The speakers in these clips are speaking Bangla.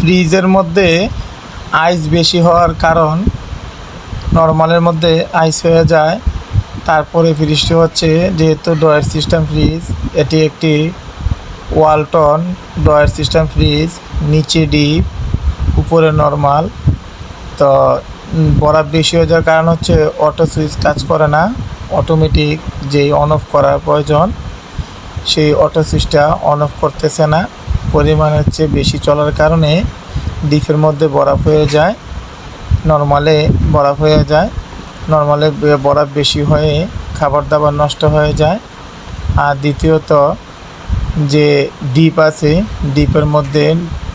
ফ্রিজের মধ্যে আইস বেশি হওয়ার কারণ নর্মালের মধ্যে আইস হয়ে যায়। তারপরে ফ্রিজটি হচ্ছে যেহেতু ডয়ের সিস্টেম ফ্রিজ, এটি একটি ওয়ালটন ডয়ের সিস্টেম ফ্রিজ, নিচে ডিপ, উপরে নর্মাল। তো বরফ বেশি হয়ে যাওয়ার কারণ হচ্ছে অটো সুইচ কাজ করে না, অটোমেটিক যেই অন অফ করার প্রয়োজন, সেই অটো সুইচটা অন অফ করতেছে না। পরিমাণের চেয়ে বেশি চলার কারণে ডিপের মধ্যে বরফ হয়ে যায়, নর্মালে বরফ হয়ে যায়, নর্মালে বরফ বেশি হয়ে খাবার দাবার নষ্ট হয়ে যায়। আর দ্বিতীয়ত যে ডিপ আছে, ডিপের মধ্যে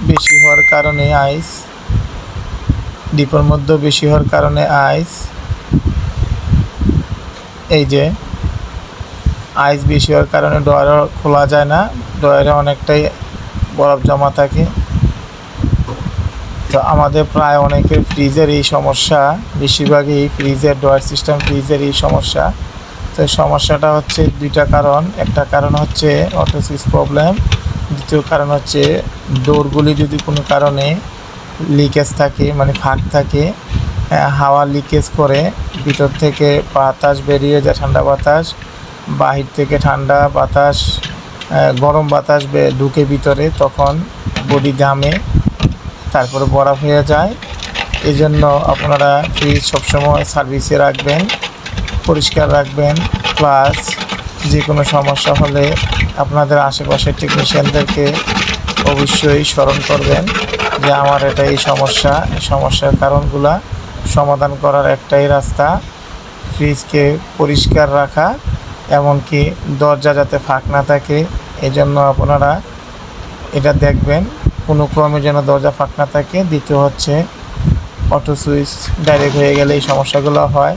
বেশি হওয়ার কারণে আইস, ডিপের মধ্যে বেশি হওয়ার কারণে আইস, এই যে আইস বেশি হওয়ার কারণে ডয়ারও খোলা যায় না ডয়ারে অনেকটাই বরফ জমা থাকে। তো আমাদের প্রায় অনেকের ফ্রিজের এই সমস্যা, বেশিরভাগই ফ্রিজের ডয়ার সিস্টেম ফ্রিজের এই সমস্যা। তো সমস্যাটা হচ্ছে দুইটা কারণ। একটা কারণ হচ্ছে অটো সুইচ প্রবলেম, দ্বিতীয় কারণ হচ্ছে ডোরগুলি যদি কোনো কারণে লিকেজ থাকে মানে ফাঁক থাকে হাওয়া লিকেজ করে, ভিতর থেকে বাতাস বেরিয়ে যায় ঠান্ডা বাতাস, বাহির থেকে ঠান্ডা বাতাস গরম বাতাস ঢুকে ভিতরে, তখন বডি ঘামে, তারপরে বরফ হয়ে যায়। এই জন্য আপনারা ফ্রিজ সবসময় সার্ভিসে রাখবেন, পরিষ্কার রাখবেন। প্লাস যে কোনো সমস্যা হলে আপনাদের আশেপাশের টেকনিশিয়ানদেরকে অবশ্যই স্মরণ করবেন যে আমার এটা এই সমস্যা সমস্যার কারণগুলা সমাধান করার একটাই রাস্তা ফ্রিজকে পরিষ্কার রাখা। এমনকি দরজা যাতে ফাঁক না থাকে এই জন্য আপনারা এটা দেখবেন, কোনো ক্রমে যেন দরজা ফাঁক না থাকে। দ্বিতীয় হচ্ছে, অটো সুইচ ডাইরেক্ট হয়ে গেলে এই সমস্যাগুলো হয়।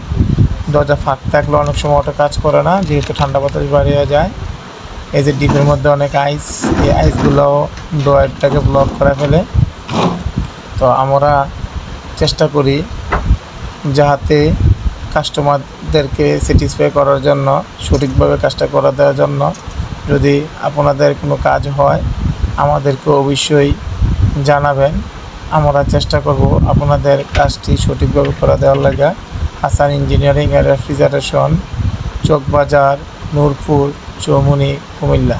দরজা ফাঁক থাকলে অনেক সময় অটো কাজ করে না, যেহেতু ঠান্ডা বাতাস বাড়িয়ে যায়। এই যে ডিপের মধ্যে অনেক আইস এই আইসগুলোও ডোয়ারটাকে ব্লক করে ফেলে। তো আমরা চেষ্টা করি যাহাতে কাস্টমারদেরকে স্যাটিসফাই করার জন্য, সঠিকভাবে কাজটা করে দেওয়ার জন্য যদি আপনাদের কোনো কাজ হয়, আমাদেরকে অবশ্যই জানাবেন। আমরা চেষ্টা করব আপনাদের কাজটি সঠিকভাবে করে দেওয়ার লাগে। Hasan engineering and refrigeration Chawkbazar, Nurpur Chaumuni Cumilla.